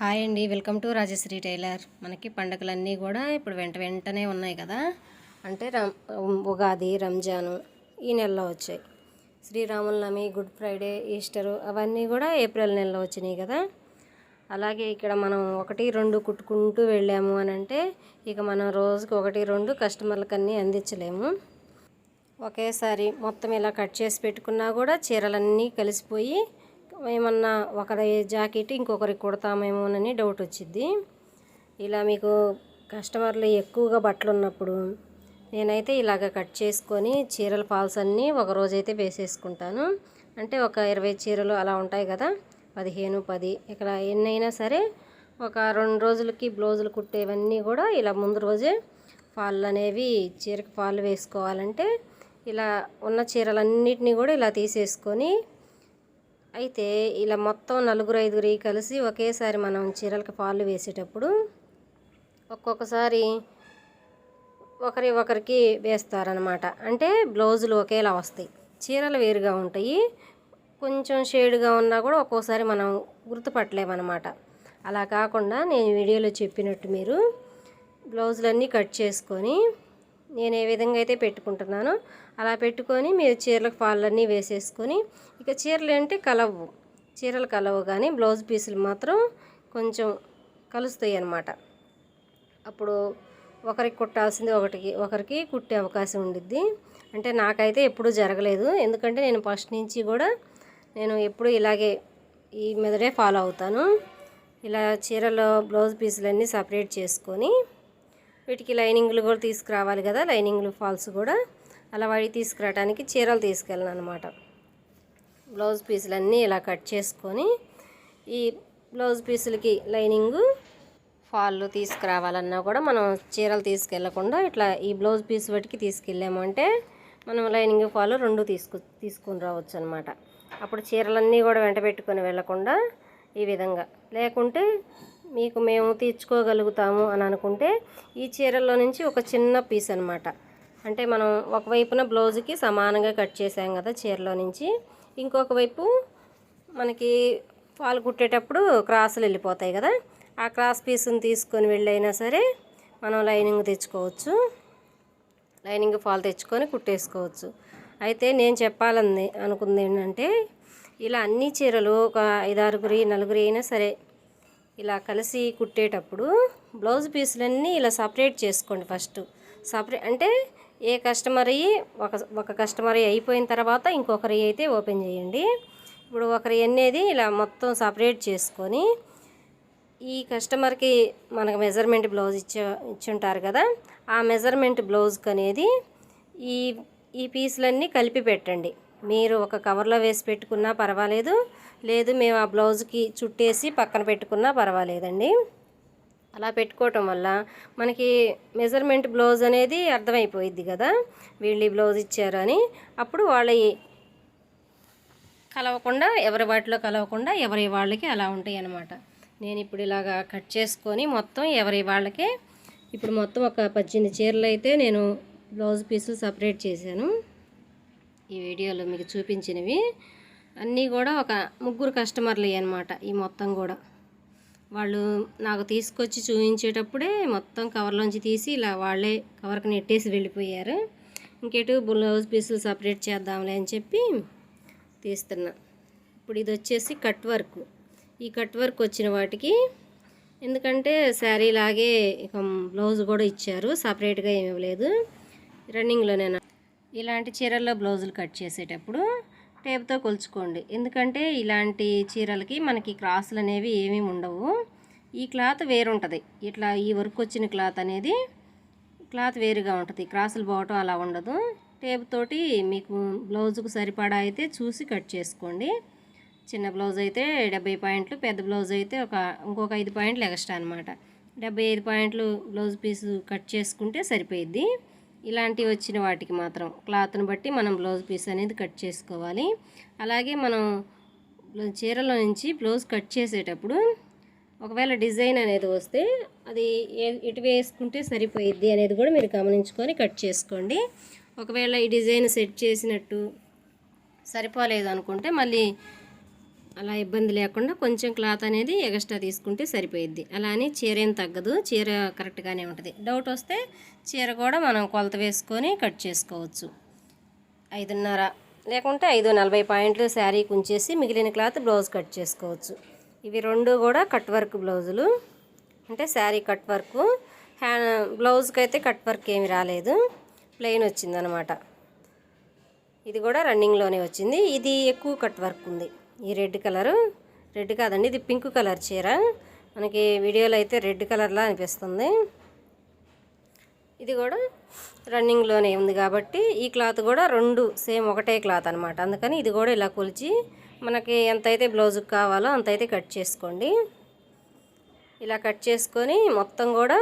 Hi అండి. Welcome to Rajashree tailor. మనకి పండగలన్నీ కూడా ఇప్పుడు వెంట వెంటనే ఉన్నాయి కదా. అంటే రం ఉగాది రంజాను ఈ నెలలో వచ్చాయి. శ్రీరాములనమి గుడ్ ఫ్రైడే ఈస్టరు అవన్నీ కూడా ఏప్రిల్ నెలలో వచ్చినాయి కదా. అలాగే ఇక్కడ మనం ఒకటి రెండు కుట్టుకుంటూ వెళ్ళాము అని అంటే ఇక మనం రోజుకి ఒకటి రెండు కస్టమర్లకన్నీ అందించలేము. ఒకేసారి మొత్తం ఇలా కట్ చేసి పెట్టుకున్నా కూడా చీరలన్నీ కలిసిపోయి ఏమన్నా ఒకరి జాకెట్ ఇంకొకరికి కుడతామేమోనని డౌట్ వచ్చింది ఇలా మీకు కస్టమర్లు ఎక్కువగా బట్టలు ఉన్నప్పుడు నేనైతే ఇలాగ కట్ చేసుకొని చీరల ఫాల్స్ అన్నీ ఒక రోజైతే వేసేసుకుంటాను. అంటే ఒక ఇరవై చీరలు అలా ఉంటాయి కదా పదిహేను పది ఇక్కడ ఎన్నైనా సరే ఒక రెండు రోజులకి బ్లౌజులు కుట్టేవన్నీ కూడా ఇలా ముందు రోజే ఫాళ్ళు అనేవి చీరకు ఫాళ్ళు వేసుకోవాలంటే ఇలా ఉన్న చీరలన్నిటినీ కూడా ఇలా తీసేసుకొని అయితే ఇలా మొత్తం నలుగురు ఐదుగురి కలిసి ఒకేసారి మనం చీరలకు పాలు వేసేటప్పుడు ఒక్కొక్కసారి ఒకరి ఒకరికి వేస్తారనమాట అంటే బ్లౌజులు ఒకేలా వస్తాయి. చీరలు వేరుగా ఉంటాయి. కొంచెం షేడ్గా ఉన్నా కూడా ఒక్కోసారి మనం గుర్తుపట్టలేమన్నమాట. అలా కాకుండా నేను వీడియోలో చెప్పినట్టు మీరు బ్లౌజులన్నీ కట్ చేసుకొని నేను ఏ విధంగా అయితే పెట్టుకుంటున్నానో అలా పెట్టుకొని మీరు చీరలకు ఫాళ్ళన్నీ వేసేసుకొని ఇక చీరలు అంటే కలవు. చీరలు కలవు కానీ బ్లౌజ్ పీసులు మాత్రం కొంచెం కలుస్తాయి అన్నమాట. అప్పుడు ఒకరికి కుట్టాల్సింది ఒకటికి ఒకరికి కుట్టే అవకాశం ఉండిద్ది. అంటే నాకైతే ఎప్పుడూ జరగలేదు. ఎందుకంటే నేను ఫస్ట్ నుంచి కూడా నేను ఎప్పుడు ఇలాగే ఈ మెదడే ఫాలో అవుతాను. ఇలా చీరలో బ్లౌజ్ పీసులన్నీ సపరేట్ చేసుకొని వీటికి లైనింగ్లు కూడా తీసుకురావాలి కదా లైనింగ్లు ఫాల్స్ కూడా. అలా వాడి తీసుకురావడానికి చీరలు తీసుకెళ్ళను అనమాట బ్లౌజ్ పీసులన్నీ ఇలా కట్ చేసుకొని ఈ బ్లౌజ్ పీసులకి లైనింగు ఫాల్ తీసుకురావాలన్నా కూడా మనం చీరలు తీసుకెళ్ళకుండా ఇట్లా ఈ బ్లౌజ్ పీస్ బట్టికి తీసుకెళ్ళామంటే మనం లైనింగ్ ఫాల్ రెండు తీసుకు తీసుకుని రావచ్చు అనమాట అప్పుడు చీరలన్నీ కూడా వెంట పెట్టుకొని వెళ్ళకుండా ఈ విధంగా. లేకుంటే మీకు మేము తీర్చుకోగలుగుతాము అని అనుకుంటే ఈ చీరల్లో నుంచి ఒక చిన్న పీస్ అనమాట అంటే మనం ఒకవైపున బ్లౌజ్కి సమానంగా కట్ చేసాం కదా చీరలో నుంచి ఇంకొక వైపు మనకి పాలు కుట్టేటప్పుడు క్రాసులు వెళ్ళిపోతాయి కదా. ఆ క్రాస్ పీస్ని తీసుకొని వెళ్ళైనా సరే మనం లైనింగ్ తెచ్చుకోవచ్చు. లైనింగ్ ఫాల్ తెచ్చుకొని కుట్టేసుకోవచ్చు. అయితే నేను చెప్పాలని అనుకుంది ఏంటంటే ఇలా అన్ని చీరలు ఒక ఐదారుగురి నలుగురి అయినా సరే ఇలా కలిసి కుట్టేటప్పుడు బ్లౌజ్ పీసులన్నీ ఇలా సపరేట్ చేసుకోండి ఫస్ట్. సపరేట్ అంటే ఏ కస్టమర్ అయ్యి ఒక ఒక కస్టమర్ అయిపోయిన తర్వాత ఇంకొకరి అయితే ఓపెన్ చేయండి. ఇప్పుడు ఒకరి అనేది ఇలా మొత్తం సపరేట్ చేసుకొని ఈ కస్టమర్కి మనకు మెజర్మెంట్ బ్లౌజ్ ఇచ్చే ఇచ్చుంటారు కదా ఆ మెజర్మెంట్ బ్లౌజ్కి అనేది ఈ ఈ పీసులన్నీ కలిపి పెట్టండి. మీరు ఒక కవర్లో వేసి పెట్టుకున్నా పర్వాలేదు. లేదు మేము ఆ బ్లౌజ్కి చుట్టేసి పక్కన పెట్టుకున్నా పర్వాలేదండి. అలా పెట్టుకోవటం వల్ల మనకి మెజర్మెంట్ బ్లౌజ్ అనేది అర్థమైపోయిద్ది కదా. వీళ్ళు ఈ బ్లౌజ్ ఇచ్చారు అని. అప్పుడు వాళ్ళ కలవకుండా ఎవరి వాటిలో కలవకుండా ఎవరి వాళ్ళకి అలా ఉంటాయి అన్నమాట నేను ఇప్పుడు ఇలాగా కట్ చేసుకొని మొత్తం ఎవరి వాళ్ళకే ఇప్పుడు మొత్తం ఒక పద్దెనిమిది చీరలు అయితే నేను బ్లౌజ్ పీసులు సపరేట్ చేశాను. ఈ వీడియోలో మీకు చూపించినవి. అన్నీ కూడా ఒక ముగ్గురు కస్టమర్లు అనమాట ఈ మొత్తం కూడా. వాళ్ళు నాకు తీసుకొచ్చి చూపించేటప్పుడే మొత్తం కవర్లోంచి తీసి ఇలా వాళ్ళే కవర్కి నెట్టేసి వెళ్ళిపోయారు. ఇంకెటు బ్లౌజ్ పీసులు సపరేట్ చేద్దాంలే అని చెప్పి తీస్తున్నా. ఇప్పుడు ఇది వచ్చేసి కట్ వర్క్. ఈ కట్ వర్క్ వచ్చిన వాటికి ఎందుకంటే శారీ లాగే ఇక బ్లౌజ్ కూడా ఇచ్చారు. సపరేట్గా ఏమీ లేదు రన్నింగ్లోనే ఇలాంటి చీరల్లో బ్లౌజులు కట్ చేసేటప్పుడు టేప్తో కొలుచుకోండి. ఎందుకంటే ఇలాంటి చీరలకి మనకి క్రాసులు అనేవి ఏమీ ఉండవు. ఈ క్లాత్ వేరుంటుంది. ఇట్లా ఈ వర్క్ వచ్చిన క్లాత్ అనేది క్లాత్ వేరుగా ఉంటుంది. క్రాసులు పోవటం అలా ఉండదు. టేప్ తోటి మీకు బ్లౌజుకు సరిపడా అయితే చూసి కట్ చేసుకోండి. చిన్న బ్లౌజ్ అయితే డెబ్బై పాయింట్లు పెద్ద బ్లౌజ్ అయితే ఒక ఇంకొక ఐదు పాయింట్లు ఎక్స్ట్రా అనమాట డెబ్బై ఐదు పాయింట్లు బ్లౌజ్ పీసు కట్ చేసుకుంటే సరిపోయిద్ది. ఇలాంటివి వచ్చిన వాటికి మాత్రం క్లాత్ని బట్టి మనం బ్లౌజ్ పీస్ అనేది కట్ చేసుకోవాలి. అలాగే మనం చీరలో నుంచి బ్లౌజ్ కట్ చేసేటప్పుడు ఒకవేళ డిజైన్ అనేది వస్తే అది ఇటు వేసుకుంటే సరిపోయిద్ది అనేది కూడా మీరు గమనించుకొని కట్ చేసుకోండి. ఒకవేళ ఈ డిజైన్ సెట్ చేసినట్టు సరిపోలేదు అనుకుంటే మళ్ళీ అలా ఇబ్బంది లేకుండా కొంచెం క్లాత్ అనేది ఎగస్ట్రా తీసుకుంటే సరిపోయిద్ది. అలా అని చీర ఏం తగ్గదు. చీర కరెక్ట్గానే ఉంటుంది. డౌట్ వస్తే చీర కూడా మనం కొలత వేసుకొని కట్ చేసుకోవచ్చు. ఐదున్నర లేకుంటే ఐదు నలభై పాయింట్లు శారీ కుంచేసి మిగిలిన క్లాత్ బ్లౌజ్ కట్ చేసుకోవచ్చు. ఇవి రెండు కూడా కట్ వర్క్ బ్లౌజులు. అంటే శారీ కట్ వర్క్ హ్యా బ్లౌజ్కి అయితే కట్ వర్క్ ఏమి రాలేదు. ప్లెయిన్ వచ్చిందనమాట. ఇది కూడా రన్నింగ్లోనే వచ్చింది. ఇది ఎక్కువ కట్ వర్క్ ఉంది. ఈ రెడ్ కలరు. రెడ్ కాదండి ఇది పింక్ కలర్ చీర. మనకి వీడియోలో అయితే రెడ్ కలర్లా అనిపిస్తుంది. ఇది కూడా రన్నింగ్లోనే ఉంది కాబట్టి ఈ క్లాత్ కూడా రెండు సేమ్ ఒకటే క్లాత్ అనమాట అందుకని ఇది కూడా ఇలా కొలిచి మనకి ఎంతైతే బ్లౌజుకి కావాలో అంతైతే కట్ చేసుకోండి. ఇలా కట్ చేసుకొని మొత్తం కూడా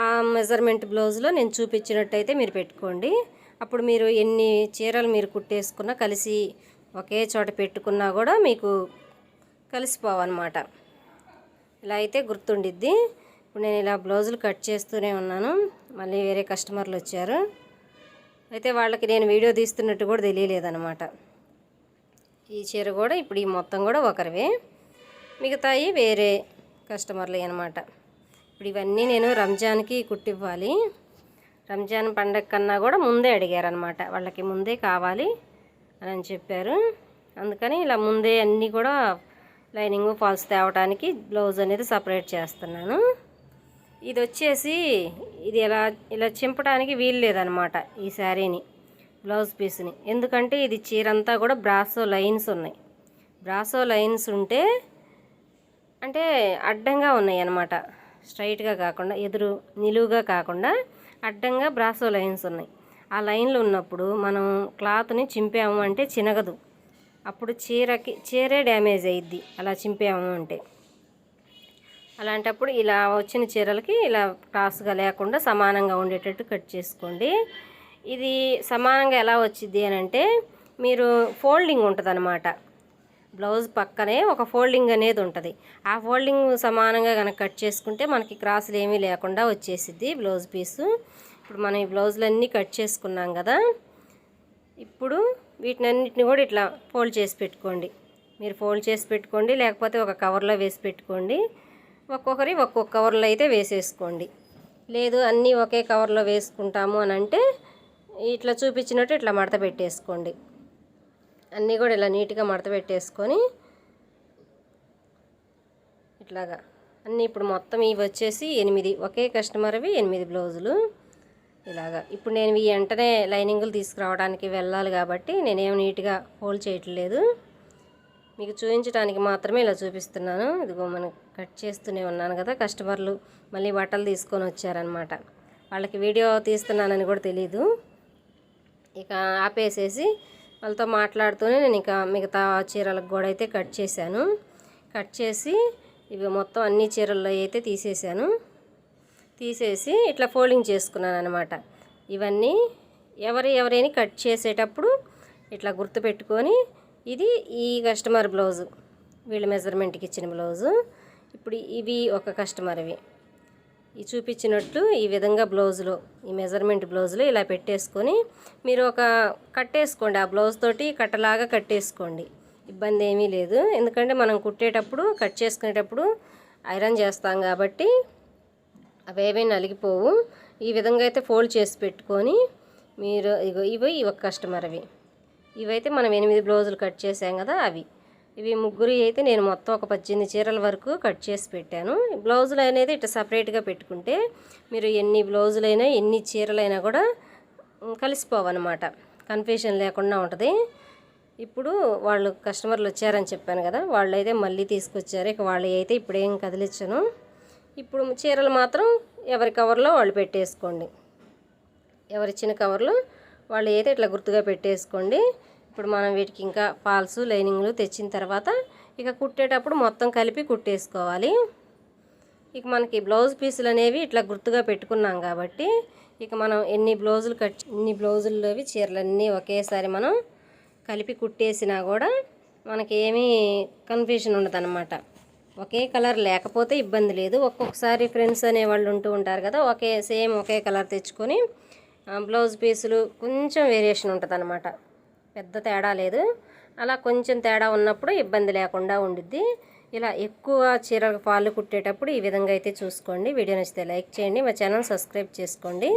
ఆ మెజర్మెంట్ బ్లౌజ్లో నేను చూపించినట్టయితే మీరు పెట్టుకోండి. అప్పుడు మీరు ఎన్ని చీరలు మీరు కుట్టేసుకున్నా కలిసి ఒకే చోట పెట్టుకున్నా కూడా మీకు కలిసిపోవన్నమాట. ఇలా అయితే గుర్తుండిద్ది. ఇప్పుడు నేను ఇలా బ్లౌజులు కట్ చేస్తూనే ఉన్నాను. మళ్ళీ వేరే కస్టమర్లు వచ్చారు. అయితే వాళ్ళకి నేను వీడియో తీస్తున్నట్టు కూడా తెలియలేదన్నమాట. ఈ చీర కూడా ఇప్పుడు ఈ మొత్తం కూడా ఒకరివే. మిగతాయి వేరే కస్టమర్లు అనమాట ఇప్పుడు ఇవన్నీ నేను రంజాన్కి కుట్టివ్వాలి. రంజాన్ పండగ కన్నా కూడా ముందే అడిగారనమాట వాళ్ళకి ముందే కావాలి. అని చెప్పారు. అందుకని ఇలా ముందే అన్నీ కూడా లైనింగ్ ఫాల్స్ తేవటానికి బ్లౌజ్ అనేది సపరేట్ చేస్తున్నాను. ఇది వచ్చేసి ఇది ఇలా ఇలా చింపడానికి వీలు లేదనమాట ఈ శారీని బ్లౌజ్ పీస్ని. ఎందుకంటే ఇది చీరంతా కూడా బ్రాసో లైన్స్ ఉన్నాయి. బ్రాసో లైన్స్ ఉంటే అంటే అడ్డంగా ఉన్నాయి అన్నమాట స్ట్రైట్గా కాకుండా ఎదురు నిలువుగా కాకుండా అడ్డంగా బ్రాసో లైన్స్ ఉన్నాయి. ఆ లైన్లు ఉన్నప్పుడు మనం క్లాత్ని చింపాము అంటే చినగదు. అప్పుడు చీరకి చీరే డ్యామేజ్ అయ్యిద్ది అలా చింపాము అంటే. అలాంటప్పుడు ఇలా వచ్చిన చీరలకి ఇలా క్రాస్గా లేకుండా సమానంగా ఉండేటట్టు కట్ చేసుకోండి. ఇది సమానంగా ఎలా వచ్చింది అని అంటే మీరు ఫోల్డింగ్ ఉంటుంది బ్లౌజ్ పక్కనే ఒక ఫోల్డింగ్ అనేది ఉంటుంది. ఆ ఫోల్డింగ్ సమానంగా కనుక కట్ చేసుకుంటే మనకి క్రాసులు ఏమీ లేకుండా వచ్చేసిద్ది బ్లౌజ్ పీసు. ఇప్పుడు మనం ఈ బ్లౌజులన్నీ కట్ చేసుకున్నాం కదా ఇప్పుడు వీటినన్నిటిని కూడా ఇట్లా ఫోల్డ్ చేసి పెట్టుకోండి. మీరు ఫోల్డ్ చేసి పెట్టుకోండి లేకపోతే ఒక కవర్లో వేసి పెట్టుకోండి. ఒక్కొక్కరి ఒక్కొక్క కవర్లో అయితే వేసేసుకోండి. లేదు అన్నీ ఒకే కవర్లో వేసుకుంటాము అని అంటే ఇట్లా చూపించినట్టు ఇట్లా మడత పెట్టేసుకోండి. అన్నీ కూడా ఇలా నీట్గా మడత పెట్టేసుకొని ఇట్లాగా. అన్నీ ఇప్పుడు మొత్తం ఇవి వచ్చేసి ఎనిమిది ఒకే కస్టమర్వి ఎనిమిది బ్లౌజులు. ఇలాగా. ఇప్పుడు నేను ఈ వెంటనే లైనింగులు తీసుకురావడానికి వెళ్ళాలి కాబట్టి నేనేం నీట్గా హోల్డ్ చేయట్లేదు. మీకు చూపించడానికి మాత్రమే ఇలా చూపిస్తున్నాను. ఇదిగో మనం కట్ చేస్తూనే ఉన్నాను కదా కస్టమర్లు. మళ్ళీ బట్టలు తీసుకొని వచ్చారనమాట వాళ్ళకి వీడియో తీస్తున్నానని కూడా తెలీదు. ఇక ఆపేసేసి వాళ్ళతో మాట్లాడుతూనే నేను ఇక మిగతా చీరలకు కూడా అయితే కట్ చేశాను. కట్ చేసి ఇవి మొత్తం అన్ని చీరల్లో అయితే తీసేసాను తీసేసి ఇట్లా ఫోల్డింగ్ చేసుకున్నాను అనమాట ఇవన్నీ ఎవరి ఎవరైనా కట్ చేసేటప్పుడు ఇట్లా గుర్తుపెట్టుకొని ఇది ఈ కస్టమర్ బ్లౌజు వీళ్ళ మెజర్మెంట్కి ఇచ్చిన బ్లౌజు. ఇప్పుడు ఇవి ఒక కస్టమర్వి ఈ చూపించినట్లు ఈ విధంగా బ్లౌజులో ఈ మెజర్మెంట్ బ్లౌజులో ఇలా పెట్టేసుకొని మీరు ఒక కట్టేసుకోండి ఆ బ్లౌజ్ తోటి కట్టలాగా కట్టేసుకోండి. ఇబ్బంది ఏమీ లేదు. ఎందుకంటే మనం కుట్టేటప్పుడు కట్ చేసుకునేటప్పుడు ఐరన్ చేస్తాం కాబట్టి అవేవీ నలిగిపోవు. ఈ విధంగా అయితే ఫోల్డ్ చేసి పెట్టుకొని మీరు ఇగో ఇవి ఒక కస్టమర్ అవి. ఇవైతే మనం ఎనిమిది బ్లౌజులు కట్ చేసాం కదా అవి. ఇవి ముగ్గురు అయితే నేను మొత్తం ఒక పద్దెనిమిది చీరల వరకు కట్ చేసి పెట్టాను. బ్లౌజులు అనేది ఇట్లా సపరేట్గా పెట్టుకుంటే మీరు ఎన్ని బ్లౌజులైనా ఎన్ని చీరలైనా కూడా కలిసిపోవన్నమాట. కన్ఫ్యూషన్ లేకుండా ఉంటుంది. ఇప్పుడు వాళ్ళు కస్టమర్లు వచ్చారని చెప్పాను కదా వాళ్ళు అయితే మళ్ళీ తీసుకొచ్చారు. ఇక వాళ్ళు అయితే ఇప్పుడేం కదిలించను ఇప్పుడు చీరలు మాత్రం ఎవరి కవర్లో వాళ్ళు పెట్టేసుకోండి. ఎవరిచ్చిన కవర్లో వాళ్ళు అయితే ఇట్లా గుర్తుగా పెట్టేసుకోండి. ఇప్పుడు మనం వీటికి ఇంకా ఫాల్స్ లైనింగ్లు తెచ్చిన తర్వాత ఇక కుట్టేటప్పుడు మొత్తం కలిపి కుట్టేసుకోవాలి. ఇక మనకి బ్లౌజ్ పీసులు అనేవి ఇట్లా గుర్తుగా పెట్టుకున్నాం కాబట్టి ఇక మనం ఎన్ని బ్లౌజులు కట్ ఎన్ని బ్లౌజుల్లోవి చీరలన్నీ ఒకేసారి మనం కలిపి కుట్టేసినా కూడా మనకి ఏమీ కన్ఫ్యూషన్ ఉండదన్నమాట. ఒకే కలర్ లేకపోతే ఇబ్బంది లేదు. ఒక్కొక్కసారి ఫ్రెండ్స్ అనే వాళ్ళు ఉంటూ ఉంటారు కదా ఒకే సేమ్ ఒకే కలర్ తెచ్చుకొని బ్లౌజ్ పీసులు కొంచెం వేరియేషన్ ఉంటుంది పెద్ద తేడా లేదు. అలా కొంచెం తేడా ఉన్నప్పుడు ఇబ్బంది లేకుండా ఉండిద్ది. ఇలా ఎక్కువ చీరలకు పాలు కుట్టేటప్పుడు ఈ విధంగా అయితే చూసుకోండి. వీడియో నచ్చితే లైక్ చేయండి. మా ఛానల్ సబ్స్క్రైబ్ చేసుకోండి.